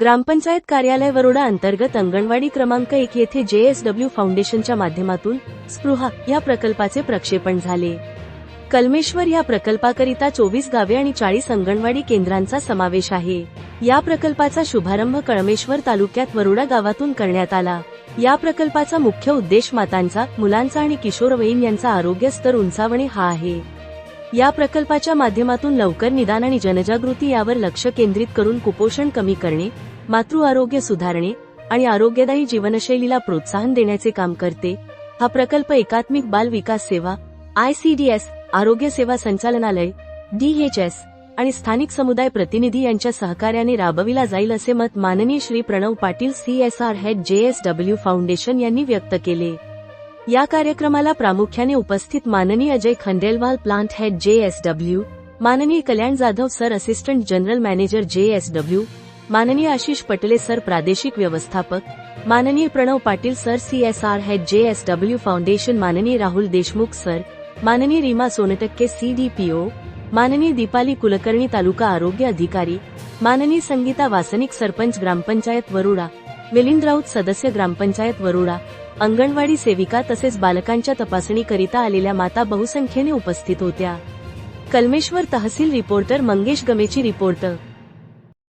ग्रामपंचायत कार्यालय वरोडा अंतर्गत अंगणवाडी क्रमांक एक येथे जेएसडब्ल्यू फाउंडेशनच्या माध्यमातून स्पृहा या प्रकल्पाचे प्रक्षेपण झाले. कलमेश्वर या प्रकल्पाकरिता चोवीस गावे आणि चाळीस अंगणवाडी केंद्रांचा समावेश आहे. या प्रकल्पाचा शुभारंभ कळमेश्वर तालुक्यात वरुडा गावातून करण्यात आला. या प्रकल्पाचा मुख्य उद्देश मातांचा मुलांचा आणि किशोरवयीन यांचा आरोग्य स्तर उंचावणे हा आहे. या प्रकल्पाच्या माध्यमातून लवकर निदान आणि जनजागृती यावर लक्ष केंद्रित करून कुपोषण कमी करणे मातृ आरोग्य सुधारणे आणि आरोग्यदायी जीवनशैलीला प्रोत्साहन देण्याचे काम करते हा प्रकल्प एकात्मिक बाल विकास सेवा आयसीडीएस आरोग्य सेवा संचालनालय डीएचएस आणि स्थानिक समुदाय प्रतिनिधी यांच्या सहकार्याने राबविला जाईल असे मत माननीय Shri Pranav Patil CSR head JSW foundation यांनी व्यक्त केले. या कार्यक्रमाला प्रामुख्याने उपस्थित माननीय Ajay Khandelwal plant head W माननीय Kalyan Jadhav sir assistant general manager J S W माननीय आशिष पटले सर प्रादेशिक व्यवस्थापक माननीय Pranav Patil sir C S R head W foundation माननीय राहुल देशमुख सर माननीय Reema Sontakke C D P O माननीय दीपाली कुलकर्णी तालुका आरोग्य अधिकारी माननीय संगीता वासनिक सरपंच ग्रामपंचायत वरुडा मिलिंद राऊत सदस्य ग्रामपंचायत वरुडा अंगणवाडी सेविका तसेच बालकांच्या तपासणीकरिता आलेल्या माता बहुसंख्येने उपस्थित होत्या. Kalmeshwar tehsil reporter Mangesh Gamechi reporter